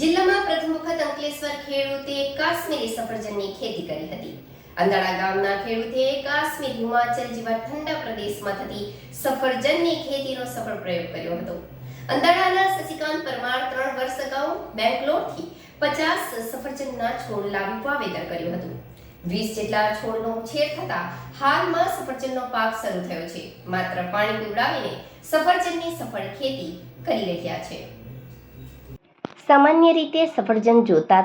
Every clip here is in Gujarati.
જિલ્લામાં પ્રથમ વખત અંકલેશ્વર ખેડૂતે કાશ્મીરી સફરજનની ખેતી કરી હતી. અંદાળા ગામના ખેડૂતે કાશ્મીર, હિમાચલ જેવા ઠંડા પ્રદેશમાં થતી સફરજનની ખેતીનો સફળ પ્રયોગ કર્યો હતો. અંદાળાના શશિકાંત પરમાર ત્રણ વર્ષ અગાઉ બેંગ્લોરથી પચાસ સફરજનના છોડ લાવી વાવેતર કર્યું હતું. વીસ જેટલા છોડનો ઉછેર થતા હાલમાં સફરજનનો પાક શરૂ થયો છે. માત્ર પાણી પીવડાવીને સફરજનની સફળ ખેતી કરી રહ્યા છે. સામાન્ય રીતે સફરજન જોતા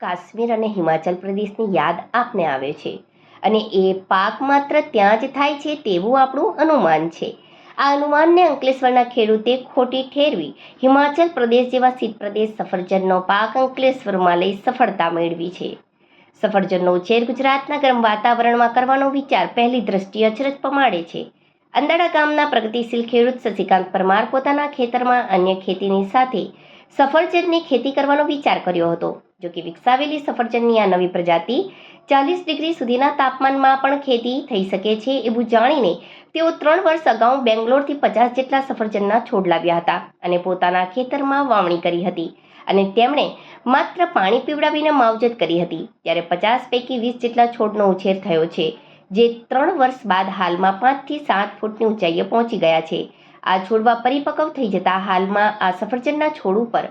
કાશ્મીર અને હિમાચલ પ્રદેશની યાદ આપને આવે છે. અને એ પાક માત્ર ત્યાં જ થાય છે તેવું આપણું અનુમાન છે. આ અનુમાનને અંકલેશ્વરના ખેડૂતે ખોટી ઠેરવી હિમાચલ પ્રદેશ જેવા શીત પ્રદેશ સફરજનનો પાક અંકલેશ્વરમાં લઈ સફળતા મેળવી છે. સફરજનનો ઉછેર ગુજરાતના ગરમ વાતાવરણમાં કરવાનો વિચાર પહેલી દ્રષ્ટિએ અચરજ પમાડે છે. અંદાડા ગામના પ્રગતિશીલ ખેડૂત શશિકાંત પરમાર પોતાના ખેતરમાં અન્ય ખેતીની સાથે સફરજનની ખેતી કરવાનો વિચાર કર્યો હતો. જો કે વિકસાવેલી સફરજનની આ નવી પ્રજાતિ ચાલીસ ડિગ્રી સુધીના તાપમાનમાં પણ ખેતી થઈ શકે છે એવું જાણીને તેઓ ત્રણ વર્ષ અગાઉ બેંગ્લોરથી પચાસ જેટલા સફરજનના છોડ લાવ્યા હતા અને પોતાના ખેતરમાં વાવણી કરી હતી અને તેમણે માત્ર પાણી પીવડાવીને માવજત કરી હતી. ત્યારે પચાસ પૈકી વીસ જેટલા છોડનો ઉછેર થયો છે, જે ત્રણ વર્ષ બાદ હાલમાં પાંચથી સાત ફૂટની ઊંચાઈએ પહોંચી ગયા છે. આ છોડવા પરિપક્વ થઈ જતા હાલમાં આ સફરજનના છોડ ઉપર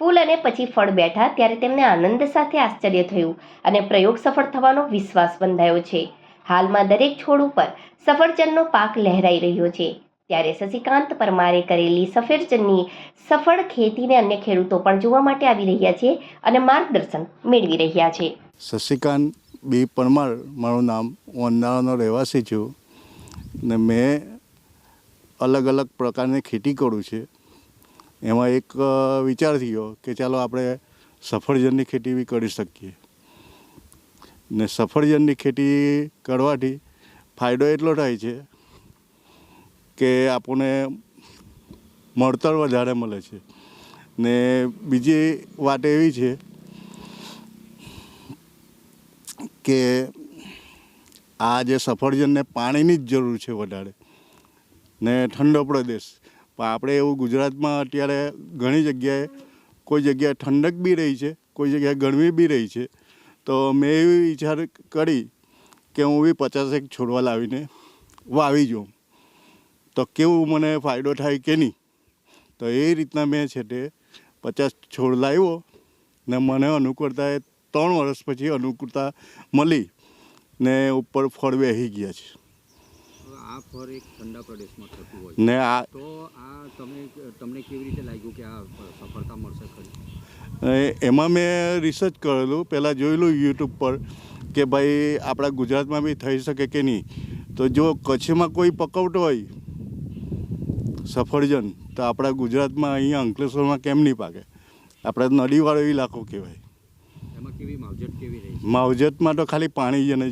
ફૂલ અને પછી ફળ બેઠા ત્યારે તેમને આનંદ સાથે આશ્ચર્ય થયું અને પ્રયોગ સફળ થવાનો વિશ્વાસ બંધાયો છે. હાલમાં દરેક છોડ ઉપર સફરજનનો પાક લહેરાઈ રહ્યો છે. ત્યારે શશિકાંત પરમારે કરેલી સફરજનની સફળ ખેતીને અન્ય ખેડૂતો પણ જોવા માટે આવી રહ્યા છે અને માર્ગદર્શન મેળવી રહ્યા છે. શશિકાંત બી પરમાર, મારું નામ હું અંદાણાનો રહેવાસી છું ને મેં અલગ અલગ પ્રકારની ખેતી કરું છે. એમાં એક વિચાર થયો કે ચાલો આપણે સફરજનની ખેતી બી કરી શકીએ. ને સફરજનની ખેતી કરવાથી ફાયદો એટલો થાય છે કે આપણને મળતર વધારે મળે છે. ને બીજી વાત એવી છે કે આ જે સફરજનને પાણીની જ જરૂર છે વધારે. ને ઠંડો પ્રદેશ પણ આપણે એવું ગુજરાતમાં અત્યારે ઘણી જગ્યાએ કોઈ જગ્યાએ ઠંડક બી રહી છે, કોઈ જગ્યાએ ગરમી બી રહી છે. તો મેં એવી વિચાર કરી કે હું બી પચાસેક છોડવા લાવીને વાવી જોઉં. તો કેવું મને ફાયદો થાય કે નહીં? તો એ રીતના મેં છે તે પચાસ છોડ લાવ્યો ને મને અનુકૂળતા એ ત્રણ વર્ષ પછી અનુકૂળતા મળી ને ઉપર ફળ બેસી ગયા છે. આ ફર એક ઠંડા પ્રદેશમાં થતું હોય ને આ તો આ તમે તમને કેવી રીતે લાગ્યું કે આ સફળતા મળશે ખરી? એમાં મેં રિસર્ચ કરેલું. પહેલાં જોયેલું યુટ્યુબ પર કે ભાઈ આપણા ગુજરાતમાં બી થઈ શકે કે નહીં. તો જો કચ્છમાં કોઈ પકવતો હોય સફરજન તો આપણા ગુજરાતમાં અહીંયા અંકલેશ્વરમાં કેમ નહીં પાકે? આપણે નદીવાળો ઇલાકો કહેવાય. માવજતમાં તો ખાલી પાણી જ અને